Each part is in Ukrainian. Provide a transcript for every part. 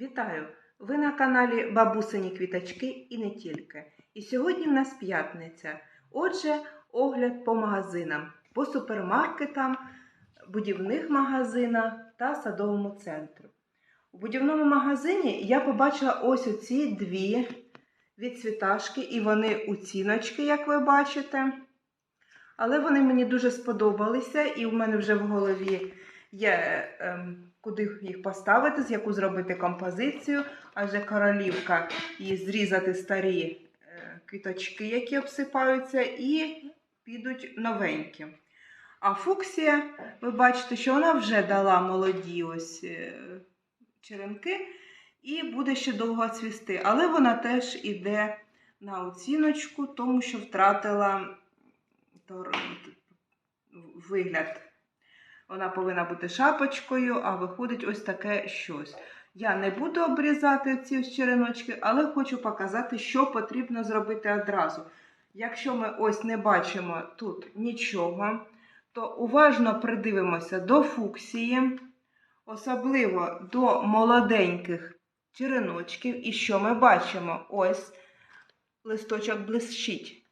Вітаю! Ви на каналі Бабусині Квіточки і не тільки. І сьогодні в нас п'ятниця. Отже, огляд по магазинам, по супермаркетам, будівних магазинах та садовому центру. У будівному магазині я побачила ось оці дві відцвіташки, і вони у ціночки, як ви бачите. Але вони мені дуже сподобалися, і в мене вже в голові є ем, куди їх поставити, з яку зробити композицію, адже королівка і зрізати старі е, квіточки, які обсипаються, і підуть новенькі. А фуксія, ви бачите, що вона вже дала молоді ось е, черенки і буде ще довго цвісти. Але вона теж іде на оціночку, тому що втратила вигляд. Вона повинна бути шапочкою, а виходить ось таке щось. Я не буду обрізати ці череночки, але хочу показати, що потрібно зробити одразу. Якщо ми ось не бачимо тут нічого, то уважно придивимося до фуксії, особливо до молоденьких череночків. І що ми бачимо? Ось листочок блищить.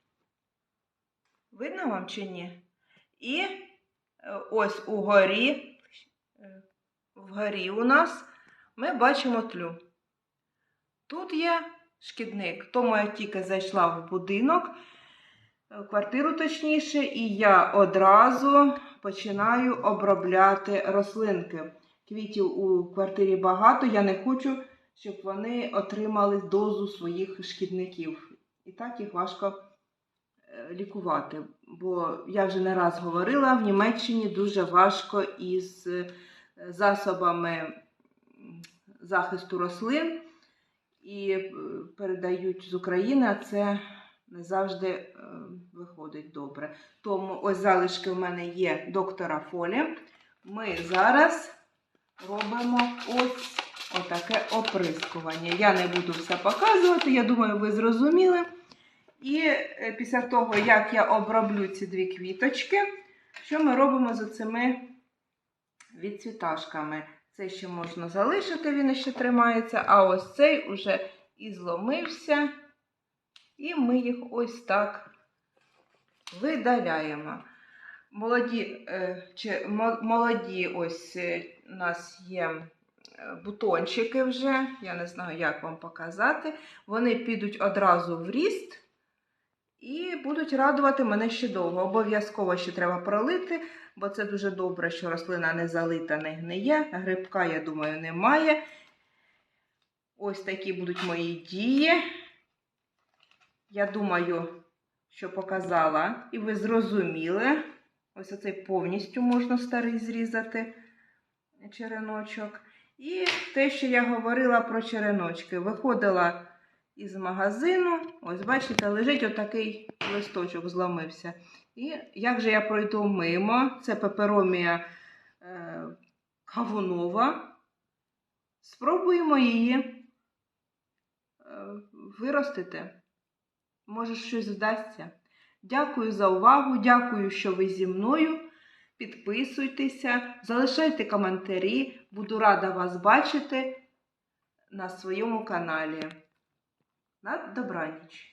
Видно вам чи ні? І ось угорі, е, вгорі у нас ми бачимо тлю. Тут є шкідник, тому я тільки зайшла в будинок, в квартиру точніше, і я одразу починаю обробляти рослинки. Квітів у квартирі багато, я не хочу, щоб вони отримали дозу своїх шкідників. І так їх важко е, лікувати. Бо я вже не раз говорила, в Німеччині дуже важко із е, засобами захисту рослин і е, передають з України, а це не завжди е, виходить добре. Тому ось залишки в мене є доктора Фолі. Ми зараз робимо ось отаке оприскування. Я не буду все показувати, я думаю, ви зрозуміли. І е, після того, як я оброблю ці дві квіточки, що ми робимо з цими відцвіташками? Це ще можна залишити, він ще тримається, а ось цей уже і зломився. І ми їх ось так видаляємо. Молоді, е, чи, молоді ось е, у нас є бутончики вже, я не знаю, як вам показати. Вони підуть одразу в ріст і будуть радувати мене ще довго. Обов'язково ще треба пролити, бо це дуже добре, що рослина не залита, не гниє. Грибка, я думаю, немає. Ось такі будуть мої дії. Я думаю, що показала, і ви зрозуміли. Ось оцей повністю можна старий зрізати череночок. І те, що я говорила про череночки, виходила із магазину. Ось, бачите, лежить отакий листочок, зламився. І як же я пройду мимо, це пеперомія е, кавунова. Спробуємо її е, виростити. Може, щось вдасться. Дякую за увагу, дякую, що ви зі мною. Підписуйтеся, залишайте коментарі. Буду рада вас бачити на своєму каналі. На добраніч!